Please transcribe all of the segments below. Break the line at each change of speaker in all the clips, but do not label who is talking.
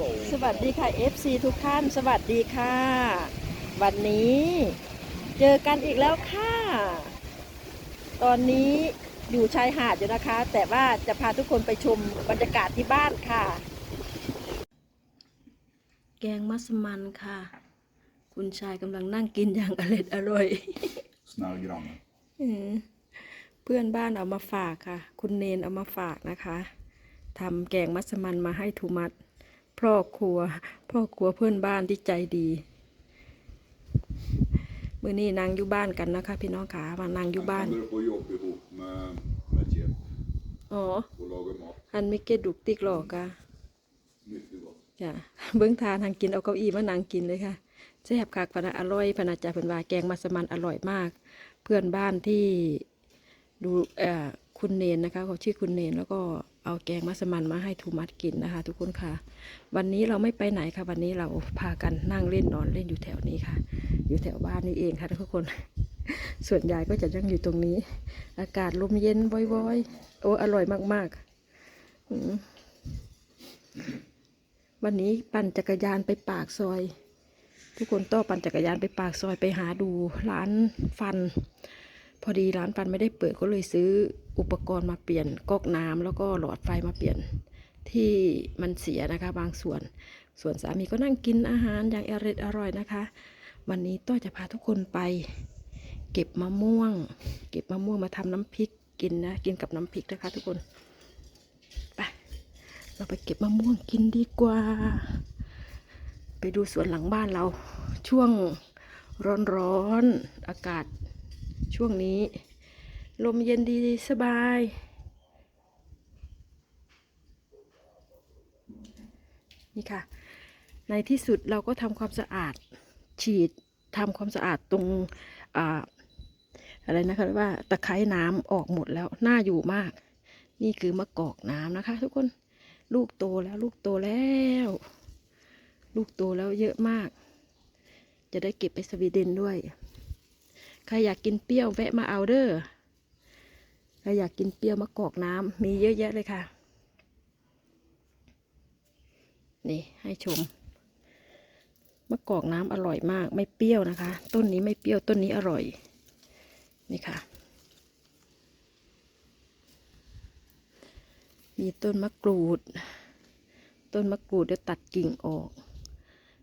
so
สวัสดีค่ะ FC ทุกท่านสวัสดีค่ะ วันนี้เจอกันอีกแล้วค่ะ ตอนนี้อยู่ชายหาดอยู่นะคะ แต่ว่าจะพาทุกคนไปชมบรรยากาศที่บ้านค่ะ แกงมัสมันค่ะ คุณชายกำลังนั่งกินอย่างอร่อยอร่อย
snel granne.
อืมเพื่อนบ้านเอามาฝากค่ะ คุณเนนเอามาฝากนะคะทำแกงมัสมันมาให้ทูมัด พ่อครัว พ่อครัวเพื่อนบ้านที่ใจดีมื่อนี้นางอยู่บ้านกันนะคะ พี่น้องขามานางอยู่บ้าน อ๋ออันไม่เกดุกติกหลอกค่ะจ้ะเบื้องทานทางกินเอาเก้าอี้มานางกินเลยค่ะแซ่บคักพนะอร่อยพนะจ่าเพิ่นว่าแกงมัสมันอร่อยมาก เพื่อนบ้านที่ดูเอ่อคุณเนนนะคะเขาชื่อคุณเนนแล้วก็ เอาแกงมัสมันมาให้ทูมัดกินนะคะ ทุกคนค่ะ วันนี้เราไม่ไปไหนค่ะ วันนี้เราพากันนั่งเล่นนอนเล่นอยู่แถวนี้ค่ะ อยู่แถวบ้านนี่เองค่ะทุกคน ส่วนใหญ่ก็จะยังอยู่ตรงนี้ อากาศลมเย็นบ่อยๆโอ้อร่อยมากๆวันนี้ปั่นจักรยานไปปากซอย ทุกคนต้อปั่นจักรยานไปปากซอยไปหาดูร้านฟัน พอดีร้านฟันไม่ได้เปิดก็เลยซื้อ อุปกรณ์มาเปลี่ยนก๊อกน้ำแล้วก็หลอดไฟมาเปลี่ยนที่มันเสียนะคะ บางส่วน ส่วนสามีก็นั่งกินอาหารอย่างอร่อยอร่อยนะคะ วันนี้ต้อยจะพาทุกคนไป เก็บมะม่วง เก็บมะม่วงมาทำน้ำพริกกินนะกินกับน้ำพริกนะคะ ทุกคนไปเราไปเก็บมะม่วงกินดีกว่า ไปดูสวนหลังบ้านเราช่วงร้อนๆอากาศช่วงนี้ ลมเย็นดีสบาย นี่ค่ะ ในที่สุดเราก็ทำความสะอาดฉีดทำความสะอาดตรงอ่าอะไรนะคะว่าตะไคร้น้ำออกหมดแล้วน่าอยู่มาก นี่คือมะกอกน้ำนะคะ ทุกคนลูกโตแล้วลูกโตแล้ว ลูกโตแล้วเยอะมาก จะได้เก็บไปสวีเดนด้วย ใครอยากกินเปรี้ยวแวะมาเอาเด้อ ใครอยากกินเปรี้ยวมะกอกน้ำมีเยอะแยะเลยค่ะ นี่ให้ชม มะกอกน้ำอร่อยมาก ไม่เปรี้ยวนะคะ ต้นนี้ไม่เปรี้ยวต้นนี้อร่อย นี่ค่ะ มีต้นมะกรูด ต้นมะกรูดเดี๋ยวตัดกิ่งออก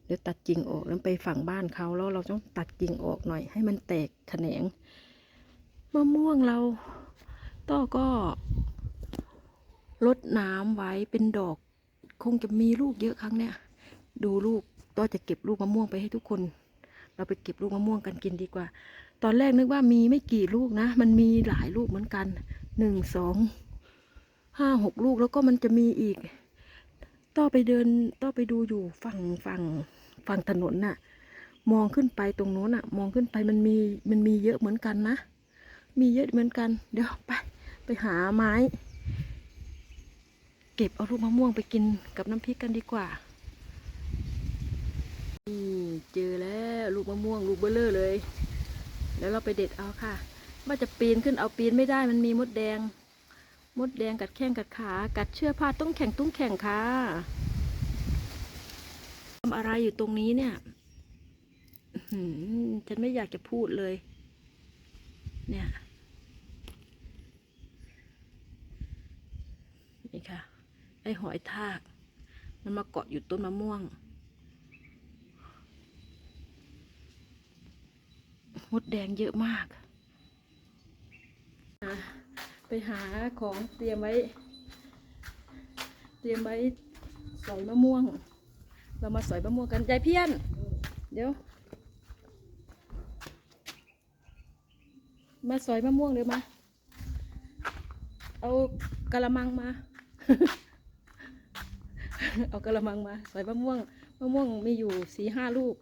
เดี๋ยวตัดกิ่งออกแล้วไปฝั่งบ้านเขาแล้วเราต้องตัดกิ่งออกหน่อย ให้มันแตกแขนงมะม่วงเรา ต้อก็ลดน้ำไว้เป็นดอก คงจะมีลูกเยอะครั้งเนี้ยดูลูกต้อจะเก็บลูกมะม่วงไปให้ทุกคน เราไปเก็บลูกมะม่วงกันกินดีกว่า ตอนแรกนึกว่ามีไม่กี่ลูกนะ มันมีหลายลูกเหมือนกันหนึ่งสองห้าหกลูกแล้วก็มันจะมีอีก ต้อไปเดินต้อไปดูอยู่ฝั่งฝั่งฝั่งถนนน่ะ มองขึ้นไปตรงโน้นน่ะ มองขึ้นไปมันมีมันมีเยอะเหมือนกันนะ มีเยอะเหมือนกัน เดี๋ยวไป ไปหาไม้ เก็บเอาลูกมะม่วงไปกินกับน้ำพริกกันดีกว่า นี่เจอแล้วลูกมะม่วงลูกเบลเลอร์เลย แล้วเราไปเด็ดเอาค่ะ ว่าจะปีนขึ้นเอาปีนไม่ได้มันมีมดแดง มดแดงกัดแข้งกัดขา กัดเชือกผ้าต้องแข่งตุ้งแข่งค่ะทำอะไรอยู่ตรงนี้เนี่ยฉันไม่อยากจะพูดเลย เนี่ย นี่ค่ะ ไอ้หอยทาก มันมาเกาะอยู่ต้นมะม่วงมดแดงเยอะมาก ไปหาของเตรียมไว้ เตรียมไว้สอยมะม่วง เรามาสอยมะม่วงกันยายเพี้ยน เดี๋ยว มาสอยมะม่วงเดี๋ยมา เอากระมังมา เอากระมังมา สอยมะม่วงมะม่วงมีอยู่สี่ห้าลูก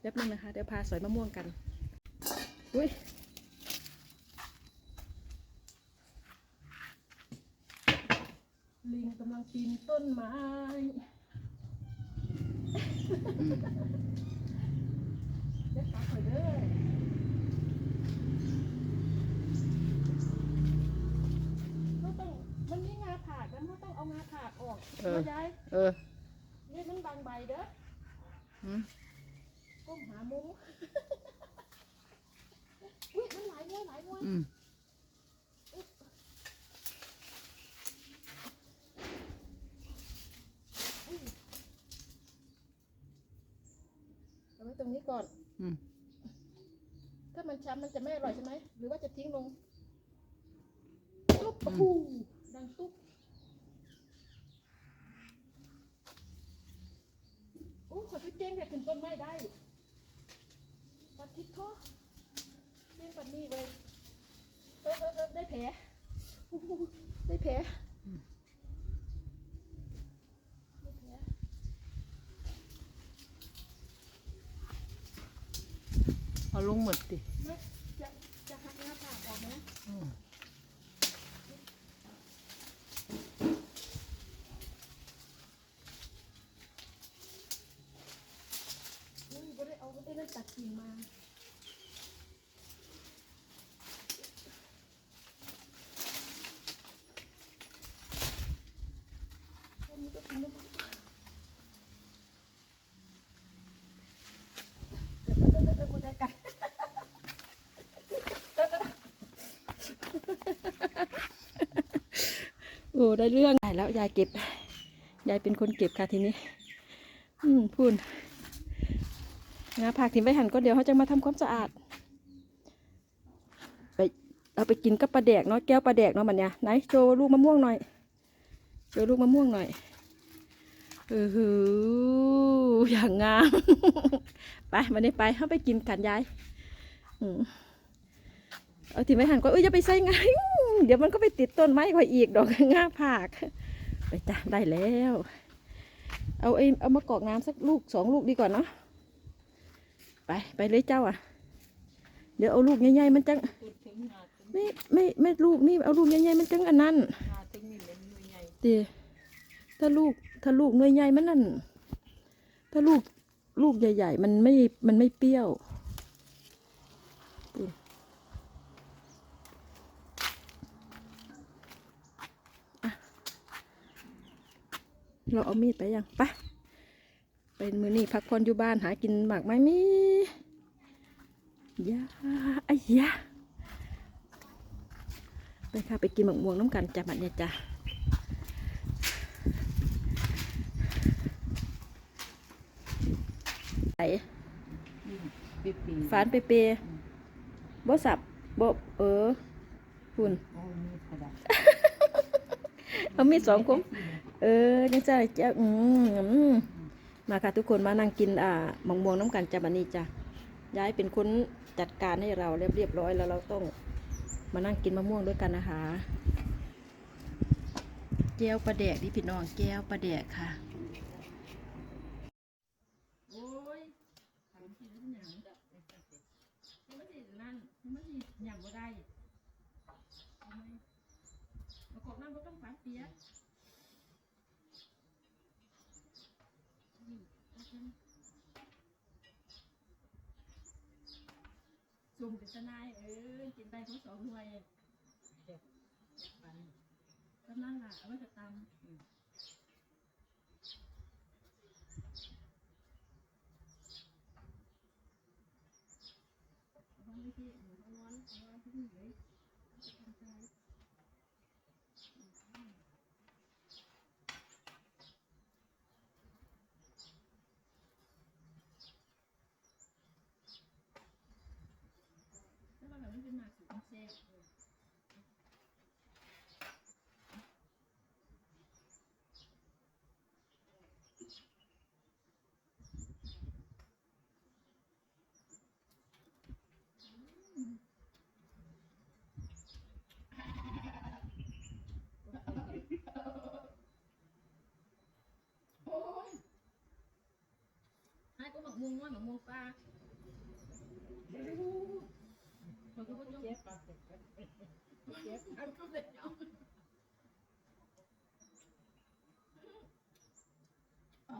แป๊บนึงนะคะ เดี๋ยวพาสอยมะม่วงกันอุ้ยลิงกำลังปีนต้นไม้เด็กขาข่อยเด้อเราต้อง มันมีงาผ่าากนั้นเขาต้องเอางาผากออก
เออ
เข้าใจ
เออ
นี่มันบางใบเด้อ
หืม
ก้มหามุมอุ้ยมันหลายมวยหลายมวย
อืม
เอาไว้ตรงนี้ก่อน
อืม
ถ้ามันช้ำมันจะไม่อร่อยใช่ไหมหรือว่าจะทิ้งลงตุ๊บโอ้โหดังตุ๊บโอ้ขอพี่เจ้งแต่ขึ้นต้นไม้ได้ปัดทิศเขาเจ้งปัดนี่เลย เออเออเออได้แผลโอ้โหได้แผลได้แผล
เอาลงหมดดิ
ไม่จะจะหักหน้าผากออกไหม
อืม
อุ้ยไม่ได้เอาไอ้นั่นตัดกิ่งมาอันนี้ก็ทิ้งลงมาเออเออเออเออหมดแล้วกัน โอ้ ได้เรื่องแล้วยายเก็บ ยายเป็นคนเก็บค่ะทีนี้ อืมพูนงาผักทิ้งไว้หันก็เดี๋ยวเขาจะมาทำความสะอาด ไปเอาไปกินกับปลาแดกเนาะแก้วปลาแดกเนาะมันเนี่ยไหนโชว์ลูกมะม่วงหน่อยโชว์ลูกมะม่วงหน่อยเออหืออย่างงาม ไปมาเนี่ไปเขาไปกินกันยายอืมเอาทิ้งไว้หันก็เอ้ยจะไปใส่ไง เดี๋ยวมันก็ไปติดต้นไม้คอยอีกดอกง่าผักไปจ้ะได้แล้ว เอาไอ้เอามากอกน้ำสักลูกสองลูกดีกว่าเนาะไปไปเลยเจ้าอะ เดี๋ยวเอาลูกใหญ่ๆมันจังไม่ไม่ไม่ลูกนี่เอาลูกใหญ่ๆมันจังอันนั้น
หาถึงนี่เป็นหน่วยใหญ่
เดีถ้าลูกถ้าลูกหน่วยใหญ่มันนั่นถ้าลูกลูกใหญ่ ๆ มันไม่มันไม่เปรี้ยวดูอะ เราเอามีดไปยังไปเป็นมือนี่พักผ่อนอยู่บ้านหากินหมากไม้มียาไอ้ยาไปค่ะไปกินหมกม่วงน้ำกันจ้ะบัดเนี่ยจ้ะไหน
ปีปี
ฟานเปเปบ่สับบ่เออคุณ
โอ้ยมีกระดาษ
เอามีดสองคม เออจังจ้าจ้าอืมอืมมาค่ะทุกคนมานั่งกินอ่ามะม่วงน้ำกันจ้ะบันนี้จ้ะย้ายเป็นคนจัดการให้เราเรียบเรียบร้อยแล้วเราต้องมานั่งกินมะม่วงด้วยกันนะคะแก้วปลาแดกนี่พี่น้องแก้วปลาแดกค่ะนั่นไม่ได้ยังบ่ได้ประกอบน้ำก็ต้องฝานเปียก มเอาเถอะสุ่มเป็นทนายเออกินไปทั้งสองหน่วยกำลังล่ะเอาไว้จะตำอืมเอาไว้ที่หมูเอาไว้เอาไว้ที่นี่เลยทำใจแล้วมันแบบไม่เป็นหมากสุดแซ่บโอ้ยให้ กมักม่วงน้อยหมักม่วงปลาโอ้โหมันก็บ่ต้อง
เจ็บปากเจ็บ
เจ็บอันก็เด็ดเอาอ่า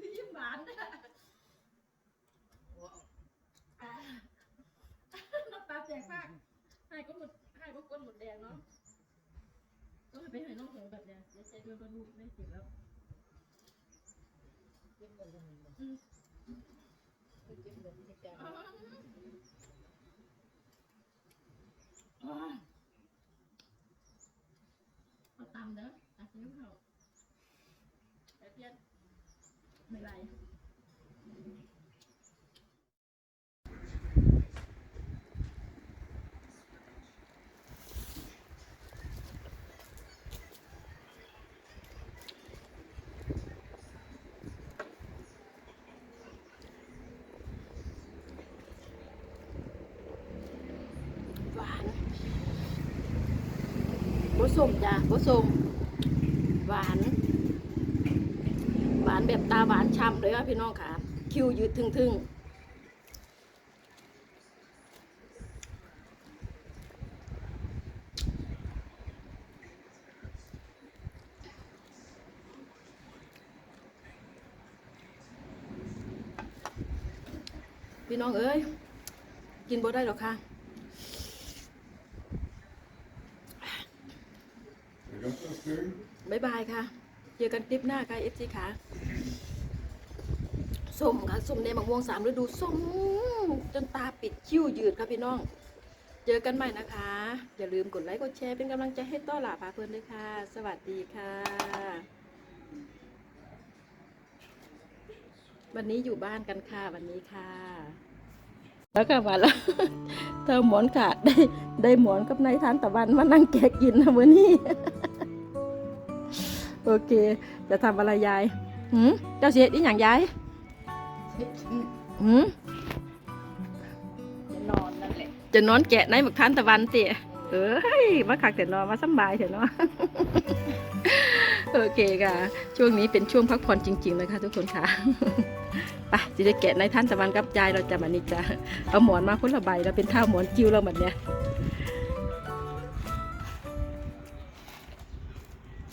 ยิ้มหวานนะ ให้ก็หมดให้ ก็ก้นหมดแดงเนาะต้องไปให้น้องหงแบบเนี้ยเดี๋ยวใจด้วยก็ลูกไม่เจ็บแล้ว
เจ็บแบบนี้บ่
อืม
เจ็บแบบนี้จ้ะ
เอาตามเด้อตัดนิ้วเขาแต่เพี้ยนไม่ไร บ่สมจ้ะบ่สมหวาน หวานแบบตาหวานช่ำเลยค่ะพี่น้องค่ะ คิวยืดทึ่งๆพี่น้องเอ้ย กินบ่ได้หรอกค่ะ บายบายค่ะ เจอกันคลิปหน้าค่ะเอฟซีค่ะส้มค่ะส้มในมะม่วงสามฤดูส้มจนตาปิดคิ้วยืดค่ะพี่น้อง เจอกันใหม่นะคะ อย่าลืมกดไลค์กดแชร์เป็นกำลังใจให้ต้อหลาพาเพลินด้วยค่ะ สวัสดีค่ะ วันนี้อยู่บ้านกันค่ะวันนี้ค่ะ แล้วก็มาแล้วเธอหมอนขาดได้ได้หมอนกับนายทานตะวันมานั่งแกะกินนะมื้อนี้ โอเค จะทำอะไรยายหืมเจ้าเสียดีอย่างยายหืม
จะนอนนั่นแหละ
จะนอนแกะในหมึกทานตะวันเตะเอ้ยมาขักแต่นอนมาสำบายเถอะเนาะโอเคค่ะ ช่วงนี้เป็นช่วงพักผ่อนจริงๆเลยค่ะทุกคนค่ะไปจะได้แกะในท่านตะวันกับยายเราจะมานี่จ้ะเอาหมอนมาคนละใบแล้วเป็นท่าหมอนกิ้วเราแบบเนี้ย